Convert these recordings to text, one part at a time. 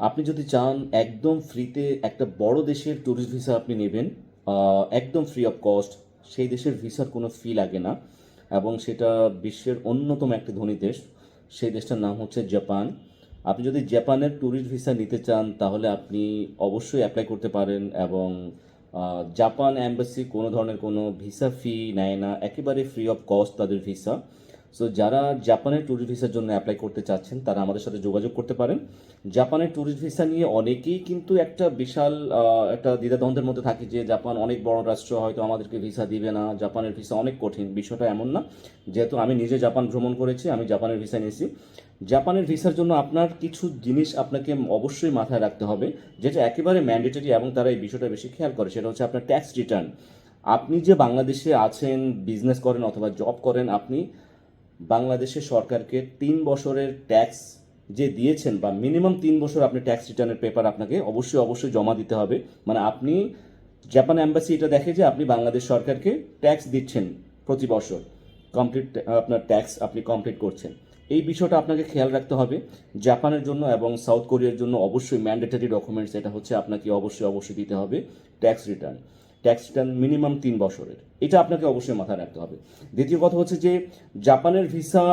আপনি যদি চান একদম ফ্রিতে একটা বড় দেশের ট্যুরিস্ট ভিসা আপনি নেবেন একদম ফ্রি অফ কস্ট সেই দেশের ভিসার কোনো ফি লাগে না। এবং সেটা বিশ্বের অন্যতম একটি ধনী দেশ, সেই দেশটার নাম হচ্ছে জাপান। আপনি যদি জাপানের ট্যুরিস্ট ভিসা নিতে চান, তাহলে আপনি অবশ্যই অ্যাপ্লাই করতে পারেন এবং জাপান অ্যাম্বাসি কোনো ধরনের কোনো ভিসা ফি নেয় না। একেবারে ফ্রি অফ কস্ট তাদের ভিসা সো যারা জাপানের ট্যুরিস্ট ভিসার জন্য অ্যাপ্লাই করতে চাচ্ছেন, তারা আমাদের সাথে যোগাযোগ করতে পারেন। জাপানের ট্যুরিস্ট ভিসা নিয়ে অনেকেই কিন্তু একটা বিশাল একটা দ্বিধাদ্বন্দ্বের মধ্যে থাকে যে জাপান অনেক বড় রাষ্ট্র, হয়তো আমাদেরকে ভিসা দিবে না। জাপানের ভিসা অনেক কঠিন, বিষয়টা এমন না। যেহেতু আমি নিজে জাপান ভ্রমণ করেছি, আমি জাপানের ভিসা নিয়েছি। জাপানের ভিসার জন্য আপনার কিছু জিনিস আপনাকে অবশ্যই মাথায় রাখতে হবে, যেটা একেবারে ম্যান্ডেটরি এবং তারা এই বিষয়টা বেশি খেয়াল করে, সেটা হচ্ছে আপনার ট্যাক্স রিটার্ন আপনি যে বাংলাদেশে আছেন বিজনেস করেন অথবা জব করেন, আপনি বাংলাদেশের সরকারকে তিন বছরের ট্যাক্স যে দিয়েছেন বা মিনিমাম তিন বছর আপনি ট্যাক্স রিটার্নের পেপার আপনাকে অবশ্যই অবশ্যই জমা দিতে হবে। মানে আপনি জাপান অ্যাম্বাসি এটা দেখে যে আপনি বাংলাদেশ সরকারকে ট্যাক্স দিচ্ছেন প্রতি বছর। কমপ্লিট আপনার ট্যাক্স আপনি কমপ্লিট করছেন। এই বিষয়টা আপনাকে খেয়াল রাখতে হবে। জাপানের জন্য এবং সাউথ কোরিয়ার জন্য অবশ্যই ম্যান্ডেটরি ডকুমেন্টস এটা হচ্ছে আপনাকে অবশ্যই অবশ্যই দিতে হবে tax return. Tax return minimum তিন বছরের। এটা আপনাকে অবশ্যই মাথায় রাখতে হবে। দ্বিতীয় কথা হচ্ছে যে, জাপানের ভিসা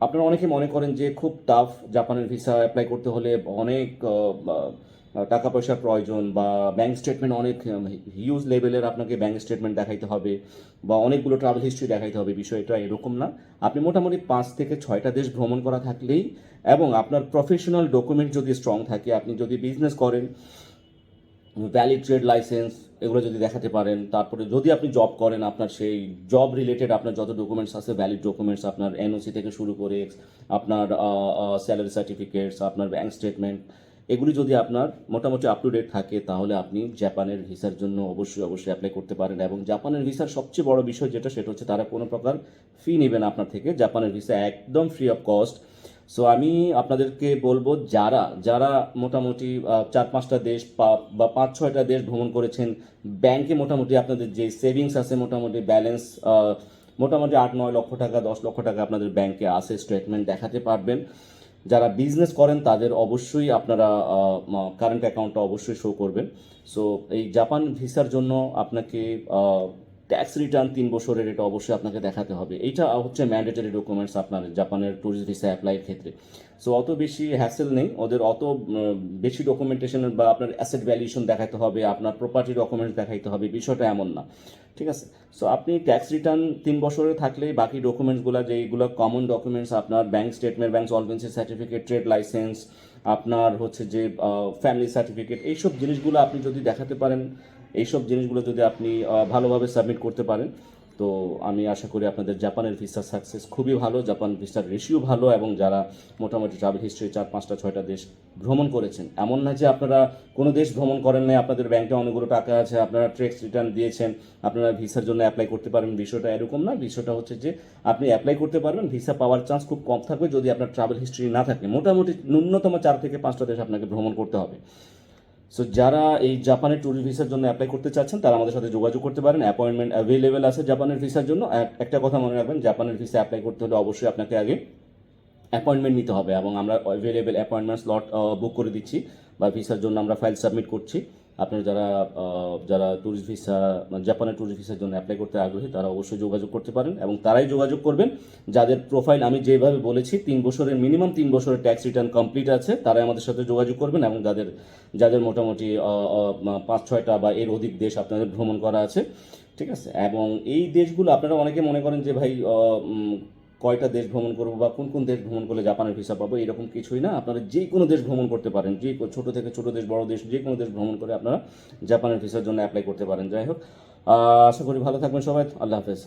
আপনারা অনেকে মনে করেন যে, খুব টাফ জাপানের ভিসা অ্যাপ্লাই করতে হলে অনেক টাকা পয়সার প্রয়োজন বা ব্যাংক স্টেটমেন্ট অনেক হিউজ লেভেলের আপনাকে ব্যাংক স্টেটমেন্ট দেখাইতে হবে বা অনেকগুলো ট্রাভেল হিস্ট্রি দেখাইতে হবে। বিষয়টা এরকম না। আপনি মোটামুটি পাঁচ থেকে ছয়টা দেশ ভ্রমণ করা থাকলেই এবং আপনার প্রফেশনাল ডকুমেন্ট যদি স্ট্রং থাকে, আপনি যদি বিজনেস করেন ভ্যালিড ট্রেড লাইসেন্স এগুলো যদি দেখাতে পারেন, তারপরে যদি আপনি জব করেন আপনার সেই জব রিলেটেড আপনার যত ডকুমেন্টস আছে ভ্যালিড ডকুমেন্টস আপনার এনওসি থেকে শুরু করে, আপনার স্যালারি সার্টিফিকেটস আপনার ব্যাংক স্টেটমেন্ট এগুলি যদি আপনার মোটামুটি আপ টু ডেট থাকে, তাহলে আপনি জাপানের ভিসার জন্য অবশ্যই অবশ্যই অ্যাপ্লাই করতে পারেন। এবং জাপানের ভিসার সবচেয়ে বড় বিষয় যেটা, সেটা হচ্ছে তারা কোনো প্রকার ফি নেবে না আপনার থেকে। জাপানের ভিসা একদম ফ্রি অফ কস্ট সো আমি আপনাদেরকে বলব, যারা যারা মোটামুটি চার পাঁচটা দেশ বা পাঁচ ছয়টা দেশ ভ্রমণ করেছেন ব্যাংকে মোটামুটি আপনাদের যে সেভিংস আছে মোটামুটি ব্যালেন্স মোটামুটি আট, নয় লক্ষ টাকা, দশ লক্ষ টাকা আপনাদের ব্যাংকে আছে স্টেটমেন্ট দেখাতে পারবেন। যারা বিজনেস করেন, তাদের অবশ্যই আপনারা কারেন্ট অ্যাকাউন্টটা অবশ্যই শো করবেন। সো এই জাপান ভিসার জন্য আপনাকে ট্যাক্স রিটার্ন তিন বছরের এটা অবশ্যই আপনাকে দেখাতে হবে। এইটা হচ্ছে ম্যান্ডেটরি ডকুমেন্টস আপনার জাপানের ট্যুরিস্ট ভিসা অ্যাপ্লাইয়ের ক্ষেত্রে। সো অত বেশি হ্যাসেল নেই। ওদের অত বেশি ডকুমেন্টেশন বা আপনার অ্যাসেট ভ্যালুয়েশন দেখাতে হবে, আপনার প্রপার্টি ডকুমেন্টস দেখাইতে হবে, বিষয়টা এমন না। ঠিক আছে? সো আপনি ট্যাক্স রিটার্ন তিন বছরে থাকলে বাকি ডকুমেন্টসগুলো যেইগুলো কমন ডকুমেন্টস আপনার bank statement bank solvency certificate trade licence আপনার হচ্ছে যে ফ্যামিলি সার্টিফিকেট এইসব জিনিসগুলো আপনি যদি দেখাতে পারেন, এইসব জিনিসগুলো যদি আপনি ভালোভাবে সাবমিট করতে পারেন তো আমি আশা করি আপনাদের জাপানের ভিসা সাকসেস খুবই ভালো, জাপান ভিসার রেশিও ভালো এবং যারা মোটামুটি ট্রাভেল হিস্ট্রি চার, পাঁচটা, ছয়টা দেশ ভ্রমণ করেছেন, এমন না যে আপনারা কোনো দেশ ভ্রমণ করেন নাই, আপনাদের ব্যাংকে অনেকগুলো টাকা আছে, আপনারা ট্যাক্স রিটার্ন দিয়েছেন, আপনারা ভিসার জন্য অ্যাপ্লাই করতে পারেন বিষয়টা এরকম না, বিষয়টা হচ্ছে যে আপনি অ্যাপ্লাই করতে পারবেন ভিসা পাওয়ার চান্স খুব কম থাকবে যদি আপনার ট্রাভেল হিস্ট্রি না থাকে, মোটামুটি ন্যূনতম চার থেকে পাঁচটা দেশ আপনাকে ভ্রমণ করতে হবে। সো যারা এই জাপানের ট্যুরিস্ট ভিসার জন্য অ্যাপ্লাই করতে চাচ্ছেন, তারা আমাদের সাথে যোগাযোগ করতে পারেন। অ্যাপয়েন্টমেন্ট অ্যাভেলেবেল আছে জাপানের ভিসার জন্য। একটা কথা মনে রাখবেন জাপানের ভিসা অ্যাপ্লাই করতে হলে অবশ্যই আপনাকে আগে অ্যাপয়েন্টমেন্ট নিতে হবে এবং আমরা অ্যাভেলেবেল অ্যাপয়েন্টমেন্ট স্লট বুক করে দিচ্ছি বা ভিসার জন্য আমরা ফাইল সাবমিট করছি। আপনারা যারা যারা ট্যুরিস্ট ভিসা জাপানের ট্যুরিস্ট ভিসার জন্য অ্যাপ্লাই করতে আগ্রহী, তারা অবশ্যই যোগাযোগ করতে পারেন এবং তারাই যোগাযোগ করবেন। যাদের প্রোফাইল আমি যেভাবে বলেছি, তিন বছরের মিনিমাম তিন বছরের ট্যাক্স রিটার্ন কমপ্লিট আছে, তারাই আমাদের সাথে যোগাযোগ করবেন এবং যাদের যাদের মোটামুটি পাঁচ, ছয়টা বা এর অধিক দেশ আপনাদের ভ্রমণ করা আছে, ঠিক আছে? এবং এই দেশগুলো আপনারা অনেকে মনে করেন যে ভাই কয়টা দেশ ভ্রমণ করব বা কোন কোন দেশ ভ্রমণ করলে জাপানের ভিসা পাবো, এরকম কিছুই না। আপনারা যে কোনো দেশ ভ্রমণ করতে পারেন, যে ছোটো থেকে ছোট দেশ, বড় দেশ, যে কোনো দেশ ভ্রমণ করে আপনারা জাপানের ভিসার জন্য অ্যাপ্লাই করতে পারেন। যাই হোক আশা করি ভালো থাকবেন সবাই। আল্লাহ হাফেজ।